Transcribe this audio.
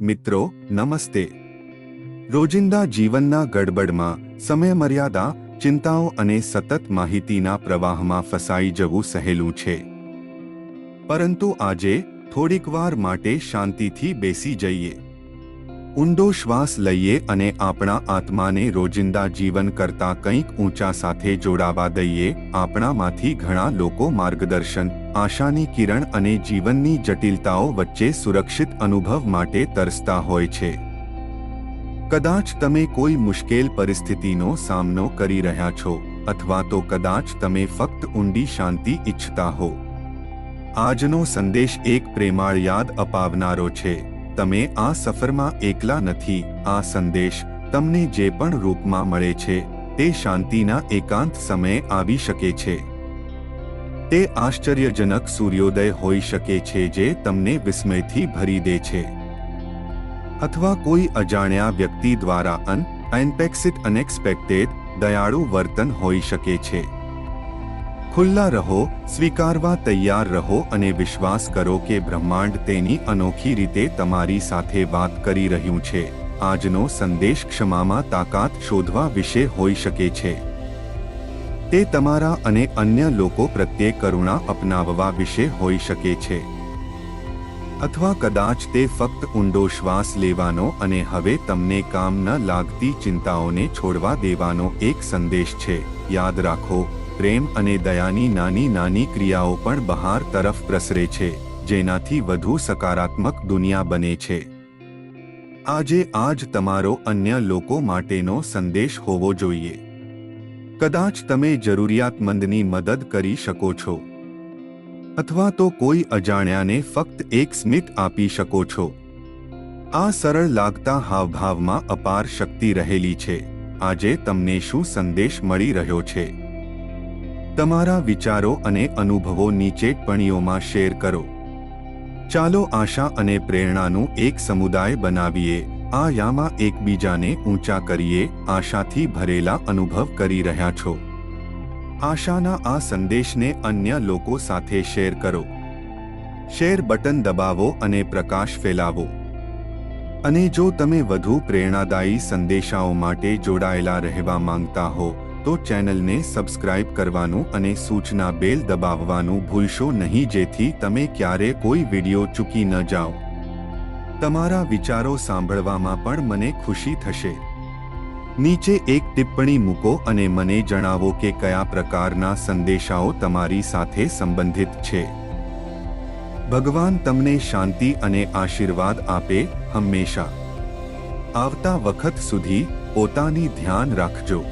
મિત્રો, નમસ્તે. રોજિંદા જીવનના ગડબડમાં સમયમર્યાદા, ચિંતાઓ અને સતત માહિતીના પ્રવાહમાં ફસાઈ જવું સહેલું છે. પરંતુ આજે થોડીક વાર માટે શાંતિથી બેસી જઈએ. ઊંડો શ્વાસ લઈએ અને આપણા આત્માને રોજિંદા જીવન કરતા કંઈક ઊંચા સાથે જોડાવા દઈએ, આપણામાંથી ઘણા લોકો માર્ગદર્શન, આશાની કિરણ અને જીવનની જટિલતાઓ વચ્ચે સુરક્ષિત અનુભવ માટે તરસતા હોય છે. કદાચ તમે કોઈ મુશ્કેલ પરિસ્થિતિનો સામનો કરી રહ્યા છો, અથવા તો કદાચ તમે ફક્ત ઊંડી શાંતિ ઈચ્છતા હો. આજનો સંદેશ એક પ્રેમાળ યાદ અપાવનારો છે. તમે આ સફરમાં એકલા નથી, આ સંદેશ તમને જે પણ રૂપમાં મળે છે, તે શાંતિના એકાંત સમયે આવી શકે છે. તે આશ્ચર્યજનક સૂર્યોદય હોઈ શકે છે જે તમને વિસ્મયથી ભરી દે છે. અથવા કોઈ અજાણ્યા વ્યક્તિ દ્વારા અન અનએક્સપેક્ટેડ, દયાળુ વર્તન હોઈ શકે છે. ખુલ્લા રહો, સ્વીકારવા તૈયાર રહો અને વિશ્વાસ કરો કે બ્રહ્માંડ તેની અનોખી રીતે તમારી સાથે વાત કરી રહ્યું છે. આજનો સંદેશ ક્ષમામાં તાકાત શોધવા વિશે હોઈ શકે છે. તે તમારા અને અન્ય લોકો પ્રત્યે કરુણા અપનાવવા વિશે હોઈ શકે છે. અથવા કદાચ તે ફક્ત ઊંડો શ્વાસ લેવાનો અને હવે તમને કામ ન લાગતી ચિંતાઓને છોડવા દેવાનો એક સંદેશ છે. યાદ રાખો પ્રેમ અને દયાની નાની નાની ક્રિયાઓ પણ બહાર તરફ પ્રસરે છે, જેનાથી વધુ સકારાત્મક દુનિયા બને છે. આજે આજ તમારો અન્ય લોકો માટેનો સંદેશ હોવો જોઈએ. કદાચ તમે જરૂરિયાતમંદની મદદ કરી શકો છો. અથવા તો કોઈ અજાણ્યાને ફક્ત એક સ્મિત આપી શકો છો. આ સરળ લાગતા હાવભાવમાં અપાર શક્તિ રહેલી છે. આજે તમને શું સંદેશ મળી રહ્યો છે? તમારા વિચારો અને અનુભવો નીચે ટિપ્પણીઓમાં શેર કરો. ચાલો આશા અને પ્રેરણાનું એક સમુદાય બનાવીએ. આ યામાં એકબીજાને ઊંચા કરીએ, આશાથી ભરેલા અનુભવ કરી રહ્યા છો. આશાના આ સંદેશને અન્ય લોકો સાથે શેર કરો. શેર બટન દબાવો અને પ્રકાશ ફેલાવો. અને જો તમે વધુ પ્રેરણાદાયી સંદેશાઓ માટે જોડાયેલા રહેવા માંગતા હો તો ચેનલને સબસ્ક્રાઇબ કરવાનું અને સૂચના બેલ દબાવવાનું ભૂલશો નહીં જેથી તમે ક્યારે કોઈ વીડિયો ચૂકી ન જાઓ. તમારા વિચારો સાંભળવામાં પણ મને ખુશી થશે. નીચે એક ટિપ્પણી મૂકો અને મને જણાવો કે કયા પ્રકારના સંદેશાઓ તમારી સાથે સંબંધિત છે. ભગવાન તમને શાંતિ અને આશીર્વાદ આપે હંમેશા. આવતા વખત સુધી પોતાની ધ્યાન રાખજો.